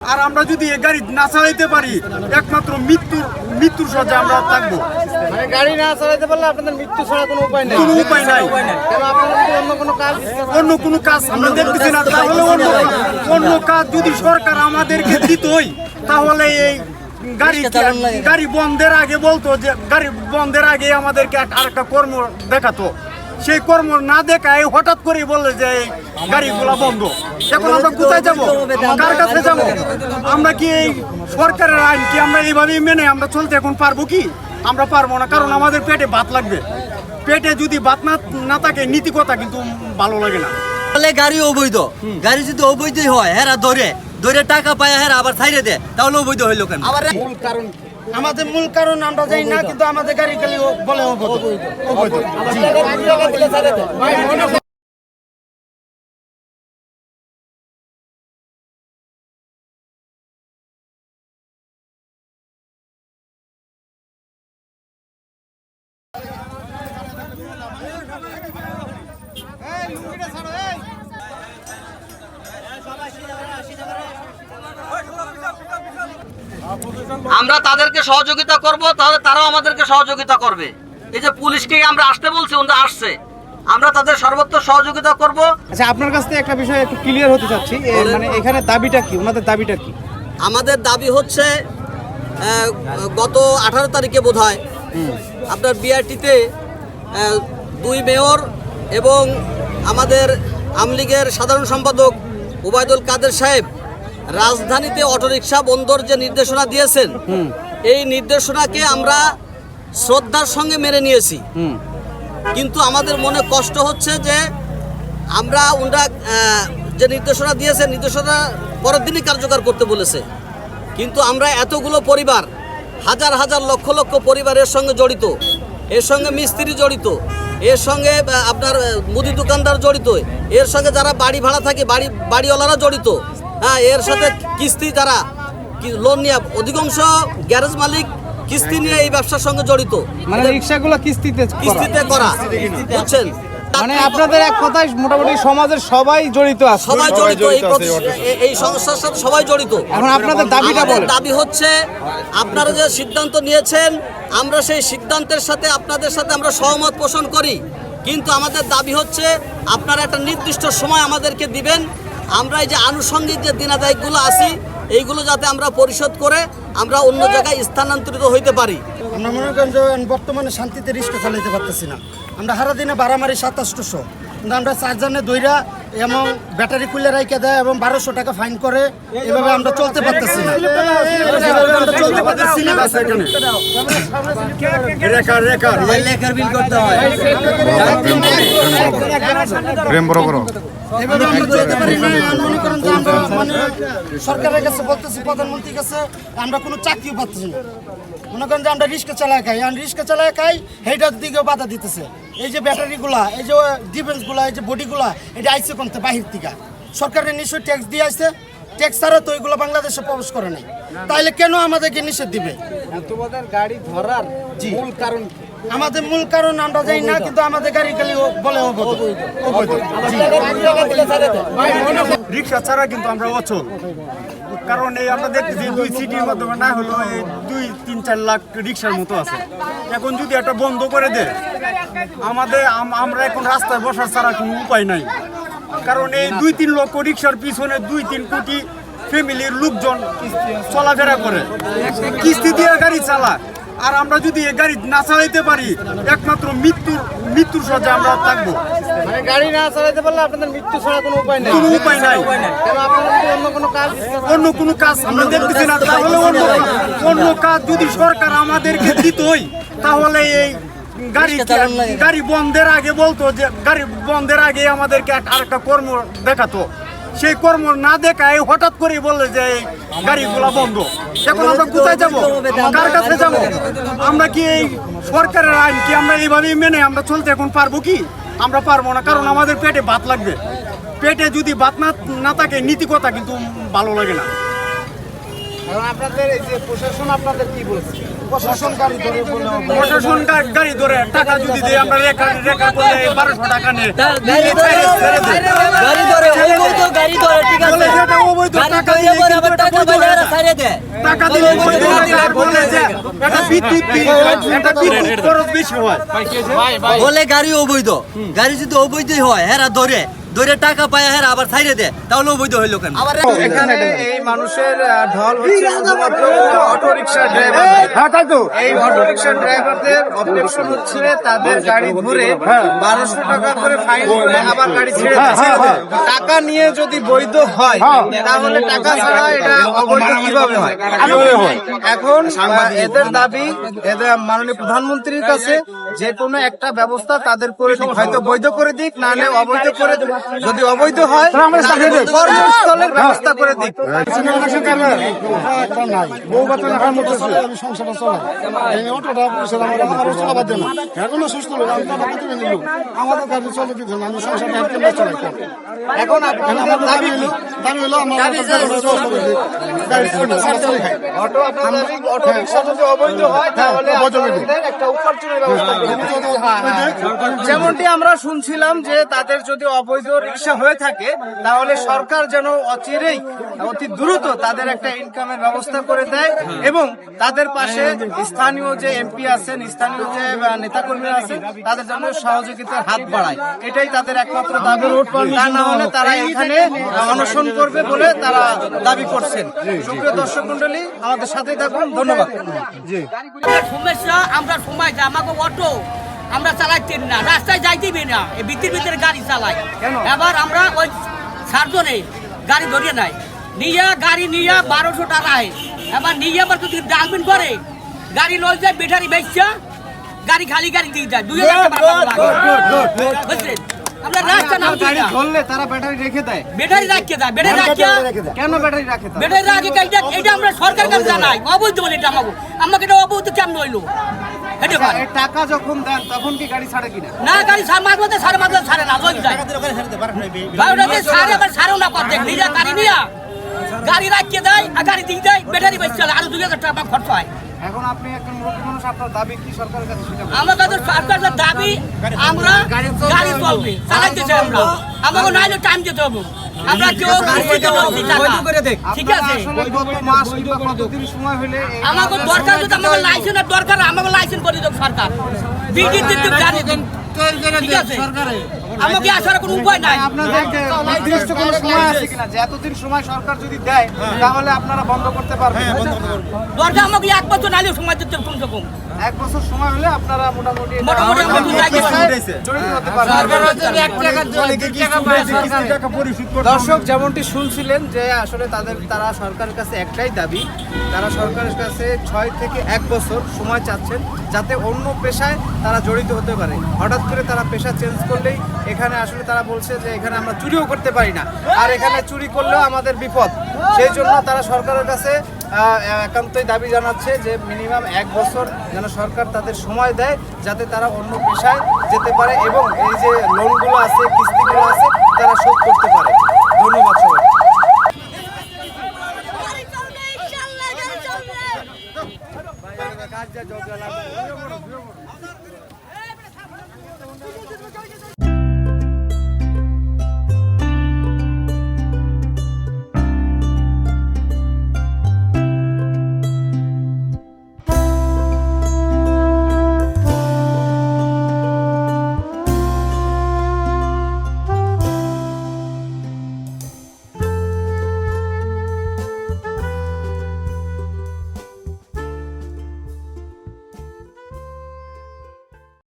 আর আমরা যদি এই গাড়ি না চালাইতে পারি একমাত্র মৃত্যুর মৃত্যুর সজ্জা আমরা থাকব। মানে গাড়ি না চালাতে পারলে আপনাদের মৃত্যু ছাড়া কোনো উপায় নেই। কোনো উপায় নাই। অন্য কোনো কাজ অন্য কোনো কাজ আমরা দেখতেছি না তাহলে অন্য অন্য কাজ যদি সরকার আমাদেরকে দিতই তাহলে এই গাড়ি গাড়ি বন্ধের আগে বলতো যে গাড়ি বন্ধের আগে আমাদেরকে এক- আরেকটা কর্ম দেখাতো। সেই কর্ম না দেখায় হঠাৎ করে বললে যে এই গাড়িগুলা বন্ধ। এখন আমরা কোথায় যাব? কার কাছে যাব? আমরা কি এই সরকারের আইন কি আমরা এইভাবেই মেনে আমরা চলতে এখন পারব কি? আমরা পারব না কারণ আমাদের পেটে ভাত লাগবে। পেটে যদি ভাত না না থাকে নীতিকতা কিন্তু ভালো লাগে না। তাহলে গাড়ি অবৈধ। গাড়ি যদি অবৈধই হয় হেরা ধরে ধরে টাকা পায় হেরা আবার ছাইড়ে দেয় তাহলে অবৈধ হইল কেন? আবার মূল কারণ আমাদের মূল কারণ আমরা জানি না কিন্তু আমাদের গাড়ি খালি বলে অবৈধ। অবৈধ। আমরা তাদেরকে সহযোগিতা করব তাহলে তারাও আমাদেরকে সহযোগিতা করবে। এই যে পুলিশকে আমরা আসতে বলছি ওরা আসছে। আমরা তাদের সর্বোচ্চ সহযোগিতা করব। আচ্ছা আপনার কাছ থেকে একটা বিষয় একটু ক্লিয়ার হতে চাচ্ছি। মানে এখানে দাবিটা কি? ওনাদের দাবিটা কি? আমাদের দাবি হচ্ছে গত আঠারো তারিখে বোধ হয় আপনার বিআরটিতে দুই মেয়র এবং আমাদের আমলিগের সাধারণ সম্পাদক ওবায়দুল কাদের সাহেব রাজধানীতে অটোরিকশা বন্দর যে নির্দেশনা দিয়েছেন এই নির্দেশনাকে আমরা শ্রদ্ধার সঙ্গে মেনে নিয়েছি। হুম। কিন্তু আমাদের মনে কষ্ট হচ্ছে যে আমরা ওনারা যে নির্দেশনা দিয়েছে নির্দেশনা পরের দিনই কার্যকর করতে বলেছে। কিন্তু আমরা এতগুলো পরিবার হাজার হাজার লক্ষ লক্ষ পরিবারের সঙ্গে জড়িত এর সঙ্গে মিস্ত্রি জড়িত এর সঙ্গে আপনার মুদি দোকানদার জড়িত। এর সঙ্গে যারা বাড়ি ভাড়া থাকে বাড়ি বাড়িওয়ালারা জড়িত। হ্যাঁ এর সাথে কিস্তি যারা লোন নিয়ে অধিকাংশ গ্যারেজ মালিক কিস্তি নিয়ে এই ব্যবসার সঙ্গে জড়িত। মানে রিক্সাগুলো কিস্তিতে কিস্তিতে করা বুঝছেন? মানে আপনাদের এক কথায় মোটামুটি সমাজের সবাই জড়িত আছে। সবাই জড়িত এই এই সংস্থার সাথে সবাই জড়িত। এখন আপনাদের দাবিটা বলেন। দাবি হচ্ছে আপনারা যে সিদ্ধান্ত নিয়েছেন আমরা সেই সিদ্ধান্তের সাথে আপনাদের সাথে আমরা সহমত পোষণ করি। কিন্তু আমাদের দাবি হচ্ছে আপনারা একটা নির্দিষ্ট সময় আমাদেরকে দিবেন। আমরা এই যে আনুষঙ্গিক যে দিনাদায়কগুলো আছি এইগুলো যাতে আমরা পরিশোধ করে আমরা অন্য জায়গায় স্থানান্তরিত হইতে পারি। আমরা মনে করেন যে বর্তমানে শান্তিতে রিক্সা চালাইতে পারতেছি না। আমরা হারা দিনে বাড়া মারি সাতাশশো। কিন্তু আমরা চারজনে দইরা এবং ব্যাটারি খুলে রাইকে দেয় এবং বারোশো টাকা ফাইন করে এভাবে আমরা চলতে পারতেছি না। চলতে পারতেছি না বিল করতে হয় এভাবে আমরা চলতে পারি না মনে করেন যে আমরা মানে সরকারের কাছে বলতেছি প্রধানমন্ত্রীর কাছে আমরা কোনো চাকরিও পাচ্ছি না। মনে করেন যে আমরা রিক্সা চালায় খাই আর রিক্সা চালায় খাই সেইটার দিকেও বাধা দিতেছে। এই যে ব্যাটারিগুলা এই যে ডিফেন্সগুলা এই যে বডিগুলা এটা আইসে কমতে বাহির থেকে। সরকারের নিশ্চয়ই ট্যাক্স দিয়ে আসছে ট্যাক্স ছাড়া তো এগুলো বাংলাদেশে প্রবেশ করে নাই। তাইলে কেন আমাদেরকে নিষেধ দিবে? তোমাদের গাড়ি ধরার মূল কারণ কি? আমাদের মূল কারণ আমরা জানি না, কিন্তু আমাদের গাড়ি খালি বলে। রিক্সা ছাড়া কিন্তু আমরা অচল। কারণ এই আমরা দেখতেছি দুই সিটির মাধ্যমে না হলো এই দুই, তিন, চার লাখ রিক্সার মতো আছে। এখন যদি একটা বন্ধ করে দেয়, আমাদের আমরা এখন রাস্তায় বসার ছাড়া কোনো উপায় নাই। কারণ এই দুই, তিন লক্ষ রিক্সার পিছনে দুই, তিন কোটি ফ্যামিলির লোকজন চলাফেরা করে। কিস্তি দিয়ে গাড়ি চালা আর আমরা যদি এই গাড়ি না চালাইতে পারি একমাত্র মৃত্যুর মৃত্যুর সজ্জা আমরা থাকব। মানে গাড়ি না চালাতে পারলে আপনাদের মৃত্যু ছাড়া কোনো উপায় নেই। কোনো উপায় নাই। অন্য কোনো কাজ অন্য কোনো কাজ আমরা দেখতেছি না। তাহলে অন্য অন্য কাজ যদি সরকার আমাদেরকে দিতই তাহলে এই গাড়ি গাড়ি বন্ধের আগে বলতো যে গাড়ি বন্ধের আগে আমাদেরকে এক- আরেকটা কর্ম দেখাতো। সেই কর্ম না দেখায় হঠাৎ করে বলে যে গাড়িগুলা বন্ধ। এখন আমরা কোথায় যাব? কার কাছে যাব? আমরা কি এই সরকারের আইন কি আমরা এইভাবেই মেনে আমরা চলতে এখন পারব কি? আমরা পারব না, কারণ আমাদের পেটে ভাত লাগবে। পেটে যদি ভাত না না থাকে নীতিকতা কিন্তু ভালো লাগে না। এখন আপনাদের এই যে প্রশাসন আপনাদের কি বলছে? প্রশাসন গাড়ি ধরে অবৈধ। প্রশাসন গাড়ি ধরে টাকা যদি দেয় আমরা রেখা রেখা করলে বারোশো টাকা নিয়ে। গাড়ি ধরে গাড়ি ধরে অবৈধ গাড়ি ধরে ঠিক আছে। বলে অবৈধ টাকা দিয়ে পরে কিন্তু আবার এটা টাকা বৈধ টাকা দিলে বৈধ হয়, আর বলে যে এটা বিদ্যুৎ বিল, এটা বিদ্যুৎ খরচ বেশি হয়। বলে গাড়ি অবৈধ। গাড়ি যদি অবৈধই হয় হেরা ধরে। ধরে টাকা পায় হেরা আবার ছাইরে দেয়। তাহলে অবৈধ হইল কেন? এখানে এই মানুষের ঢল হচ্ছে শুধুমাত্র অটো রিক্সা ড্রাইভার এই অটো রিক্সা ড্রাইভারদের অবজেকশন হচ্ছে তাদের গাড়ি ধরে বারোশো টাকা করে ফাইন করে আবার গাড়ি ছেড়ে দেয় টাকা নিয়ে যদি বৈধ হয় তাহলে টাকা ছাড়া এটা অবৈধ কীভাবে হয়? এখন এদের দাবি এদের মাননীয় প্রধানমন্ত্রীর কাছে যে কোনো একটা ব্যবস্থা তাদের করে হয়তো বৈধ করে দিক না হলে অবৈধ করে দিক। যদি অবৈধ হয় কর্মস্থলের ব্যবস্থা করে দিক এখনও হয়। তাহলে আপনাদের একটা উপার্জনের ব্যবস্থা করে দিতে হবে। যেমনটি আমরা শুনছিলাম যে তাদের যদি অবৈধ রিক্সা হয়ে থাকে তাহলে সরকার যেন অচিরেই অতি দ্রুত তাদের একটা ইনকামের ব্যবস্থা করে দেয় এবং তাদের পাশে স্থানীয় যে এমপি আছেন স্থানীয় যে নেতাকর্মীরা আছেন তাদের জন্য সহযোগিতার হাত বাড়ায়। এটাই তাদের একমাত্র দাবি। তা না হলে তারা এখানে অনশন করবে বলে তারা দাবি করছেন। সুপ্রিয় দর্শক মন্ডলী আমাদের সাথেই থাকুন। ধন্যবাদ। আমরা সমস্যা আমরা সময় যা আমাকে অটো। আমরা চালাইতে না। রাস্তায় যাইতেই না। এই ভিতর ভিতরে গাড়ি চালাই। এবার আমরা ওই সার্জনে গাড়ি ধরিয়ে নাই। নিয়ে গাড়ি নিয়ে বারোশো টাকায়। এবার নিয়ে আবার যদি ডাস্টবিন করে গাড়ি লয়ে যায় ব্যাটারি বেচছে গাড়ি খালি গাড়ি দিয়ে যায়। দুই হাজার টাকা। বুঝলেন? আমরা রাস্তা নাম দিই গাড়ি না। ধরলে তারা ব্যাটারি রেখে দেয়। ব্যাটারি রাখিয়ে দেয় ব্যাটারি রাখিয়ে কেন ব্যাটারি রাখে তারা বেটার আগে এটা আমরা সরকার কাছে জানাই। অবৈধ বলে এটা আমাকে। আমাকে এটা অবৈধ কেমন হইল? টাকা যখন দেন তখন কি গাড়ি ছাড়ে কিনা? না গাড়ি সার মাঝ মধ্যে সাড়ে মাঝে সাড়ে না লই যায় আবার না করতে নিজে গাড়ি নিয়া গাড়ি রাখিয়ে দেয় আর গাড়ি দিয়ে দেয় ব্যাটারি বেশি চলে আরও দুই হাজার টাকা খরচ হয়। এখন আপনি একজন মুরব্বী মানুষ আপনার দাবি কি সরকারের কাছে। সরকারের দাবি আমরা গাড়ি চলবে চালাইতে চাই আমরা। আমাকে নাইলে টাইম দিতে হবে। আমরা কেউ কিস্তিতে লইছি টাকা। ঠিক আছে? আমাকে দরকার যদি আমাকে লাইসেন্সের দরকার আমাকে লাইসেন্স করে দেব সরকার। বিদ্যুৎ জানি ঠিক আছে? আমাকে আসার কোনো উপায় নাই? আপনাদের যে নির্দিষ্ট কোনো সময় আছে কিনা? যে এতদিন সময় সরকার যদি দেয় তাহলে আপনারা বন্ধ করতে পারবেন আমাকে এক বছর সময় দিতে হবে কমসে কম। এক বছর সময় হলে আপনারা মোটামুটি দর্শক যেমনটি শুনছিলেন যে আসলে তাদের তারা সরকারের কাছে একটাই দাবি তারা সরকারের কাছে ছয় থেকে এক বছর সময় চাচ্ছেন যাতে অন্য পেশায় তারা জড়িত হতে পারে। হঠাৎ করে তারা পেশা চেঞ্জ করলেই এখানে আসলে তারা বলছে যে এখানে আমরা চুরিও করতে পারি না। আর এখানে চুরি করলেও আমাদের বিপদ। সেই জন্য তারা সরকারের কাছে একান্তই দাবি জানাচ্ছে যে মিনিমাম এক বছর যেন সরকার তাদের সময় দেয়, যাতে তারা অন্য পেশায় যেতে পারে এবং এই যে লোনগুলো আছে, কিস্তিগুলো আছে, তারা শোধ করতে পারে। কাজ যা জব জ্বালা